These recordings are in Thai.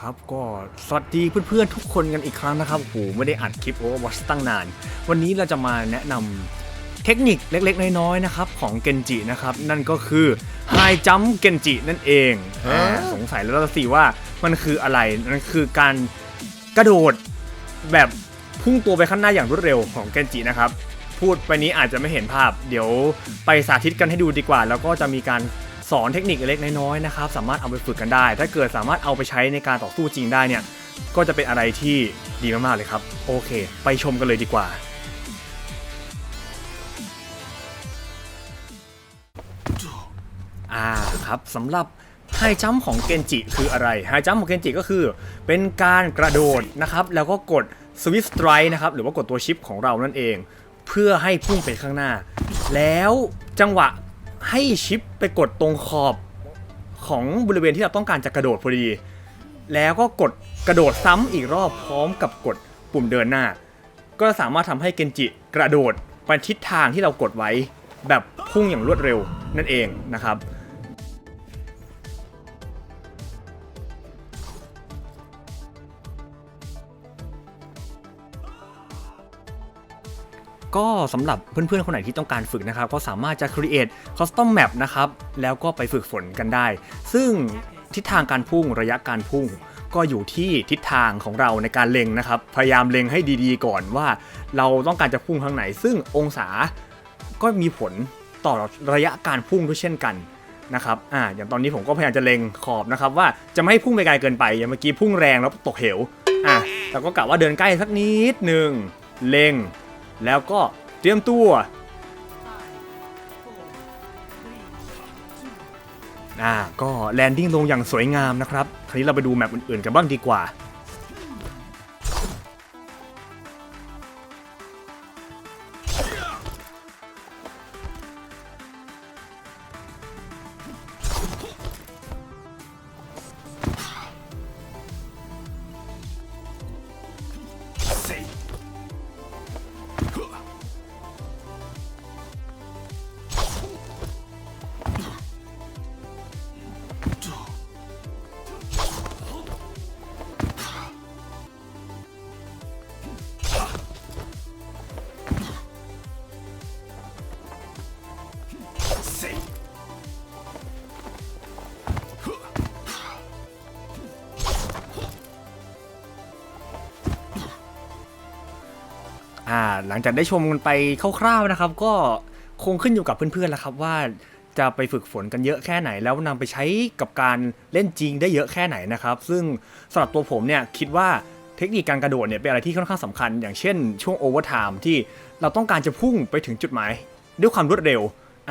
ครับ ก็สวัสดีเพื่อนๆทุกคนกันอีกครั้งนะครับโอ้โหไม่ได้อัดคลิป Overwatch ตั้งนาน วันนี้เราจะมาแนะนำเทคนิคเล็กๆ น้อยๆนะครับของเกนจินะครับ นั่นก็คือ High Jump เกนจินั่นเองอ่าสงสัยแล้วล่ะสิว่ามันคืออะไรนั่นคือการกระโดดแบบพุ่งตัวไปข้างหน้าอย่างรวดเร็วของเกนจินะครับ พูดไปนี้อาจจะไม่เห็นภาพ เดี๋ยวไปสาธิตกันให้ดูดีกว่า แล้วก็จะมีการ สอนเทคนิคเล็กๆน้อยๆนะครับสามารถเอาไปฝึกกันได้ ถ้าเกิดสามารถเอาไปใช้ในการต่อสู้จริงได้เนี่ยก็จะเป็นอะไรที่ดีมากๆเลยครับ โอเค ไปชมกันเลยดีกว่า อ่าครับสำหรับไฮจัมของเกนจิคืออะไรไฮจัมของเกนจิก็คือเป็นการกระโดดนะครับ แล้วก็กดสวิ t สไตร e นะครับ หรือว่ากดตัวชิปของเรานั่นเอง เพื่อให้พุ่งไปข้างหน้า แล้วจังหวะ ให้ชิปไปกดตรงขอบของบริเวณที่เราต้องการจะกระโดดพอดี แล้วก็กดกระโดดซ้ำอีกรอบพร้อมกับกดปุ่มเดินหน้า ก็สามารถทำให้เกนจิกระโดดไปทิศทางที่เรากดไว้แบบพุ่งอย่างรวดเร็วนั่นเองนะครับ ก็สำหรับเพื่อนๆ คนไหนที่ต้องการฝึกนะครับ ก็สามารถจะ create custom map นะครับ แล้วก็ไปฝึกฝนกันได้ ซึ่งทิศทางการพุ่งระยะการพุ่ง ก็อยู่ที่ทิศทางของเราในการเล็งนะครับ พยายามเล็งให้ดีๆ ก่อนว่า เราต้องการจะพุ่งทางไหน ซึ่งองศาก็มีผลต่อระยะการพุ่งด้วยเช่นกันนะครับ อ่า อย่างตอนนี้ผมก็พยายามจะเล็งขอบนะครับว่าจะไม่ให้พุ่งไปไกลเกินไป อย่างเมื่อกี้พุ่งแรงแล้วตกเหว อะแต่ก็กะว่าเดินใกล้สักนิดหนึ่งเล็ง แล้วก็เตรียมตัวอ่าก็แลนดิ้งลงอย่างสวยงามนะครับ คราวนี้เราไปดูแมปอื่นๆกันบ้างดีกว่า อ่าหลังจากได้ชมกันไปคร่าวๆนะครับ ก็คงขึ้นอยู่กับเพื่อนๆแล้วครับว่าจะไปฝึกฝนกันเยอะแค่ไหน แล้วนำไปใช้กับการเล่นจริงได้เยอะแค่ไหนนะครับ ซึ่งสำหรับตัวผมเนี่ยคิดว่าเทคนิคการกระโดดเนี่ยเป็นอะไรที่ค่อนข้างสำคัญ อย่างเช่นช่วงโอเวอร์ไทม์ที่เราต้องการจะพุ่งไปถึงจุดหมาย ด้วยความรวดเร็ว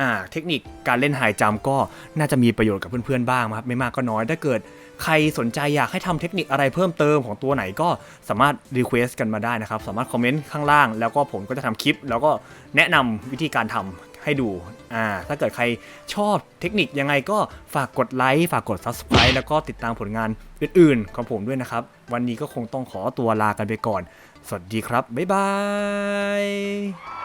อ่าเทคนิคการเล่นไฮจัมก็น่าจะมีประโยชน์กับเพื่อนๆบ้างครับไม่มากก็น้อยถ้าเกิด ใครสนใจอยากให้ทำเทคนิคอะไรเพิ่มเติมของตัวไหนก็สามารถรีเควสกันมาได้นะครับ สามารถคอมเมนต์ข้างล่าง แล้วก็ผมก็จะทำคลิป แล้วก็แนะนำวิธีการทำให้ดูอ่าถ้าเกิดใครชอบเทคนิคยังไงก็ฝากกดไลค์ฝากกด subscribe แล้วก็ติดตามผลงานอื่นๆของผมด้วยนะครับ วันนี้ก็คงต้องขอตัวลากันไปก่อน สวัสดีครับ บ๊ายบาย